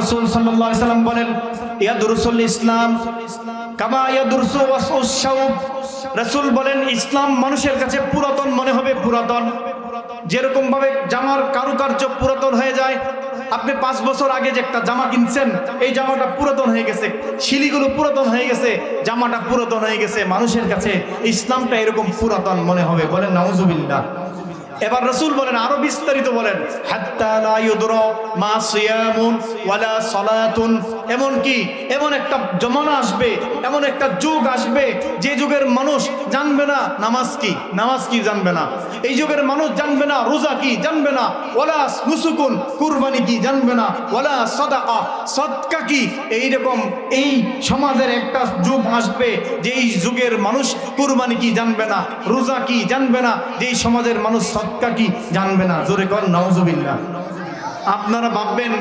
রসুল সাল্লাল্লাহু সাল্লাম বলেন, ইয়াদুরুসুল ইসলাম, কামা ইয়াদুরসু ওয়াসউস শাউব। রাসূল বলেন, ইসলাম মানুষের কাছে পুরাতন মনে হবে, পুরাতন। যেরকম ভাবে জামার কারুকার্য পুরাতন হয়ে যায়, আপনি পাঁচ বছর আগে যে একটা জামা কিনছেন, এই জামাটা পুরাতন হয়ে গেছে, শিলিগুলো পুরাতন হয়ে গেছে, জামাটা পুরাতন হয়ে গেছে। মানুষের কাছে ইসলামটা এরকম পুরাতন মনে হবে বলেন, নাউজুবিল্লাহ। এবার রসুল বলেন আরও বিস্তারিত বলেন হাত্তা লা ইউদরা মা সিয়ামুন ওয়ালা সালাতুন এমন কি? এমন একটা জমানা আসবে, এমন একটা যুগ আসবে, যে যুগের মানুষ জানবে না নামাজ কি নামাজ কি জানবে না। এই যুগের মানুষ জানবে না রোজা কি জানবে না, ওয়ালা নুসুকুন, কুরবানি কি জানবে না, ওয়ালা সাদাকা, সদকা কি? এইরকম এই সমাজের একটা যুগ আসবে, যেই যুগের মানুষ কুরবানি কি জানবে না, রোজা কি জানবে না, যেই সমাজের মানুষ সৎকা কি জানবে না। জোরে কর নওজুবিল্লাহ আপনারা ভাববেন